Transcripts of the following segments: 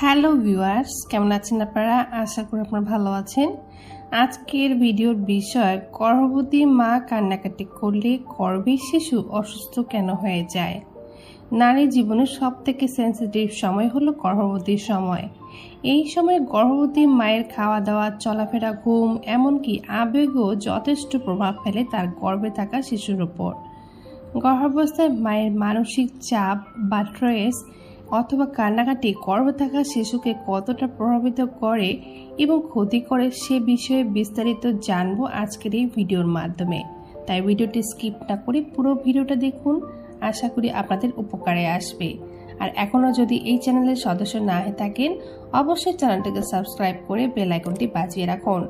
Hello viewers, কেমন আছেন আপনারা? আশা করি আপনারা ভালো আছেন। আজকের ভিডিওর বিষয়, গর্ভবতী মা কান্নাকাটি করলে গর্ভের শিশু অসুস্থ কেন হয়ে যায়? নারী জীবনের সব থেকে সেন্সিটিভ সময় হলো গর্ভবতীর সময়। এই সময় গর্ভবতী মায়ের খাওয়া দাওয়া চলাফেরা, ঘুম, এমনকি আবেগও যথেষ্ট প্রভাব ফেলে তার গর্ভে থাকা শিশুর উপর। গর্ভাবস্থায় মায়ের মানসিক চাপ বা স্ট্রেস অথবা কান্নাকাটি গর্ভে থাকা শিশুকে কতটা প্রভাবিত করে এবং ক্ষতি করে সে বিষয়ে বিস্তারিত জানব আজকের এই ভিডিওর মাধ্যমে। তাই ভিডিওটি স্কিপ না করে পুরো ভিডিওটা দেখুন। আশা করি আপনাদের উপকারে আসবে। আর এখনও যদি এই চ্যানেলের সদস্য না হয়ে থাকেন, অবশ্যই চ্যানেলটিকে সাবস্ক্রাইব করে বেল আইকনটি বাজিয়ে রাখুন।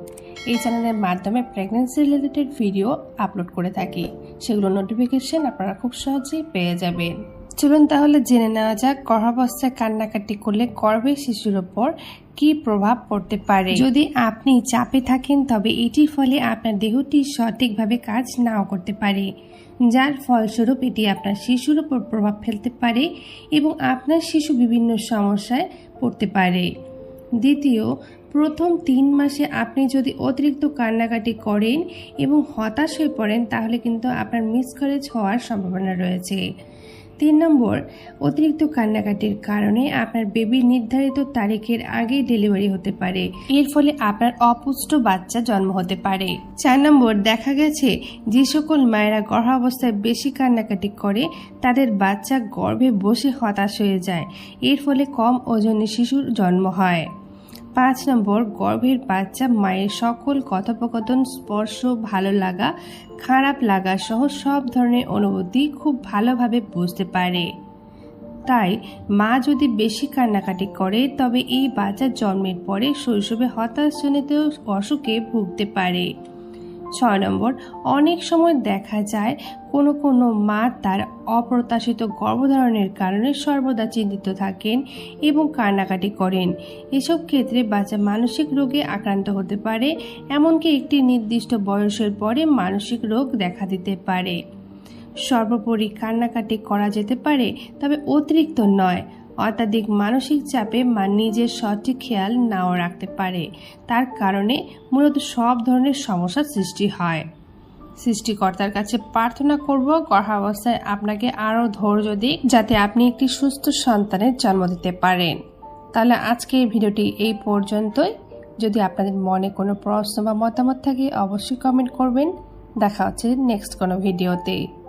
এই চ্যানেলের মাধ্যমে প্রেগনেন্সি রিলেটেড ভিডিও আপলোড করে থাকি। সেগুলো নোটিফিকেশন আপনারা খুব সহজেই পেয়ে যাবেন। চলুন তাহলে জেনে নেওয়া যাক গর্ভাবস্থায় কান্নাকাটি করলে গর্ভের শিশুর ওপর কি প্রভাব পড়তে পারে। যদি আপনি চাপে থাকেন, তবে এটির ফলে আপনার দেহটি সঠিকভাবে কাজ নাও করতে পারে। যার ফলস্বরূপ এটি আপনার শিশুর উপর প্রভাব ফেলতে পারে এবং আপনার শিশু বিভিন্ন সমস্যায় পড়তে পারে। দ্বিতীয়, প্রথম তিন মাসে আপনি যদি অতিরিক্ত কান্নাকাটি করেন এবং হতাশ হয়ে পড়েন, তাহলে কিন্তু আপনার মিসকারেজ হওয়ার সম্ভাবনা রয়েছে। তিন নম্বর, অতিরিক্ত কান্নাকাটির কারণে আপনার বেবি নির্ধারিত তারিখের আগে ডেলিভারি হতে পারে। এর ফলে আপনার অপুষ্ট বাচ্চা জন্ম হতে পারে। চার নম্বর, দেখা গেছে যে সকল মায়েরা গর্ভাবস্থায় বেশি কান্নাকাটি করে, তাদের বাচ্চা গর্ভে বসে হতাশ হয়ে যায়। এর ফলে কম ওজনের শিশুর জন্ম হয়। পাঁচ নম্বর, গর্ভের বাচ্চা, মায়ের সকল কথোপকথন, স্পর্শ, ভালো লাগা, খারাপ লাগা সহ সব ধরনের অনুভূতি খুব ভালোভাবে বুঝতে পারে। তাই, মা যদি বেশি কান্নাকাটি করে, তবে এই বাচ্চা জন্মের পরে শৈশবে হতাশজনিত অসুখে ভুগতে পারে। ছয় নম্বর, অনেক সময় দেখা যায় কোনো কোনো মা তার অপ্রত্যাশিত গর্ভধারণের কারণে সর্বদা চিন্তিত থাকেন এবং কান্নাকাটি করেন। এসব ক্ষেত্রে বাচ্চা মানসিক রোগে আক্রান্ত হতে পারে, এমনকি একটি নির্দিষ্ট বয়সের পরে মানসিক রোগ দেখা দিতে পারে। সর্বোপরি কান্নাকাটি করা যেতে পারে, তবে অতিরিক্ত নয়। অত্যাধিক মানসিক চাপে মা নিজের সঠিক খেয়াল নাও রাখতে পারে। তার কারণে মূলত সব ধরনের সমস্যার সৃষ্টি হয়। সৃষ্টিকর্তার কাছে প্রার্থনা করব, গর্ভাবস্থায় আপনাকে আরও ধৈর্য দিক যাতে আপনি একটি সুস্থ সন্তানের জন্ম দিতে পারেন। তাহলে আজকে এই ভিডিওটি এই পর্যন্তই। যদি আপনাদের মনে কোনো প্রশ্ন বা মতামত থাকে, অবশ্যই কমেন্ট করবেন। দেখা হচ্ছে নেক্সট কোনো ভিডিওতে।